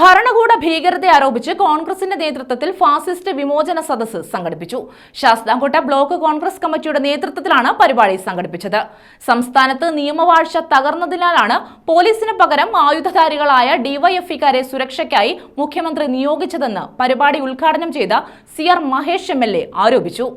ഭരണകൂട ഭീകരത ആരോപിച്ച് കോൺഗ്രസിന്റെ നേതൃത്വത്തിൽ ഫാസിസ്റ്റ് വിമോചന സദസ്സ് സംഘടിപ്പിച്ചു. ശാസ്താംകോട്ട ബ്ലോക്ക് കോൺഗ്രസ് കമ്മിറ്റിയുടെ നേതൃത്വത്തിലാണ് പരിപാടി സംഘടിപ്പിച്ചത്. സംസ്ഥാനത്ത് നിയമവാഴ്ച തകർന്നതിനാലാണ് പോലീസിന് പകരം ആയുധധാരികളായ ഡിവൈഎഫ്ഇക്കാരെ സുരക്ഷയ്ക്കായി മുഖ്യമന്ത്രി നിയോഗിച്ചതെന്ന് പരിപാടി ഉദ്ഘാടനം ചെയ്ത സി ആർ മഹേഷ് എം ആരോപിച്ചു.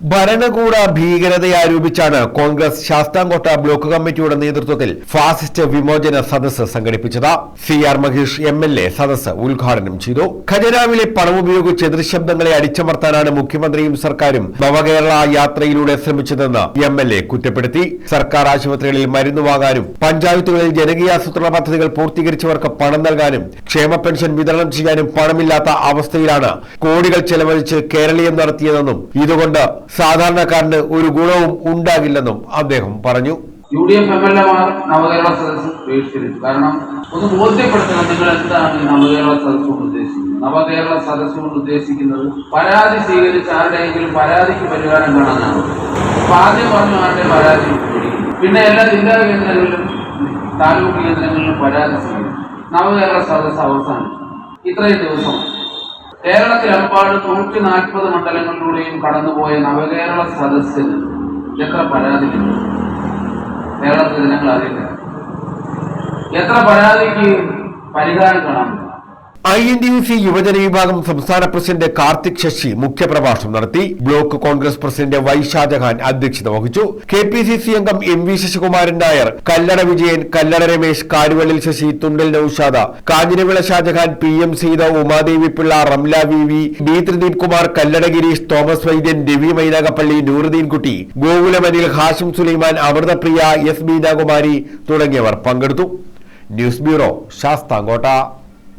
ഭരണകൂട ഭീകരതയെ ആരോപിച്ചാണ് കോൺഗ്രസ് ശാസ്താംകോട്ട ബ്ലോക്ക് കമ്മിറ്റിയുടെ നേതൃത്വത്തിൽ ഫാസിസ്റ്റ് വിമോചന സദസ്സ് സംഘടിപ്പിച്ചത്. C R Mahesh M L A സദസ്സ് ഉദ്ഘാടനം ചെയ്തു. ഖജനാവിലെ പണം ഉപയോഗിച്ച് എതിർശബ്ദങ്ങളെ അടിച്ചമർത്താനാണ് മുഖ്യമന്ത്രിയും സർക്കാരും നവകേരള യാത്രയിലൂടെ ശ്രമിച്ചതെന്ന് എം എൽ എ കുറ്റപ്പെടുത്തി. സർക്കാർ ആശുപത്രികളിൽ മരുന്ന് വാങ്ങാനും പഞ്ചായത്തുകളിൽ ജനകീയാസൂത്രണ പദ്ധതികൾ പൂർത്തീകരിച്ചവർക്ക് പണം നൽകാനും ക്ഷേമ പെൻഷൻ വിതരണം ചെയ്യാനും പണമില്ലാത്ത അവസ്ഥയിലാണ് കോടികൾ ചെലവഴിച്ച് കേരളീയം നടത്തിയതെന്നും ഇതുകൊണ്ട് സാധാരണക്കാരന് ഒരു ഗുണവും ഉണ്ടാകില്ലെന്നും അദ്ദേഹം പറഞ്ഞു. U D F M L എമാർ നവകേരള സദസ്സ് ബഹിഷ്കരിച്ചു കാരണം ഒന്ന് ബോധ്യപ്പെടുത്തണം നിങ്ങൾ എന്താണ് നവകേരള സദസ്സ് കൊണ്ട് ഉദ്ദേശിക്കുന്നത്. നവകേരള സദസ്സ് കൊണ്ട് ഉദ്ദേശിക്കുന്നത് പരാതി സ്വീകരിച്ച ആരുടെയെങ്കിലും പരാതിക്ക് പരിഹാരം കാണാനാണ് അപ്പൊ ആദ്യം പറഞ്ഞു ആരുടെ പരാതി പിന്നെ എല്ലാ ജില്ലാ കേന്ദ്രങ്ങളിലും താലൂക്ക് കേന്ദ്രങ്ങളിലും പരാതി സ്വീകരിച്ചു നവകേരള സദസ്സ് അവസാനം ഇത്രയും ദിവസം കേരളത്തിലെമ്പാട് നൂറ്റി നാൽപ്പത് മണ്ഡലങ്ങളിലൂടെയും കടന്നുപോയ നവകേരള സദസ്സിന് എത്ര പരാതികളുണ്ട് കേരളത്തിലെ ജനങ്ങൾ അറിയില്ല എത്ര പരാതിക്ക് പരിഹാരം കാണാൻ I N D U C യുവജന വിഭാഗം സംസ്ഥാന പ്രസിഡന്റ് കാർത്തിക് ശശി മുഖ്യപ്രഭാഷണം നടത്തി. Block Congress president Y Shajahan അധ്യക്ഷത വഹിച്ചു. കെ പി സി സി അംഗം M V Sasikumaran Nair Kallada Vijayan Kallada Ramesh Karuvallil Sasi Thundal Noushad Kanjiravila Shajahan P M Seetha Umadevi Pillai Ramla V V B Thrideep Kumar Kallada Gireesh Thomas Vaidyan Ravi Mynagappally Nooruddeen Kutty Gokulam Anil Hashim Sulaiman Amruthapriya S Meenakumari തുടങ്ങിയവർ പങ്കെടുത്തു. News bureau Sasthamkotta.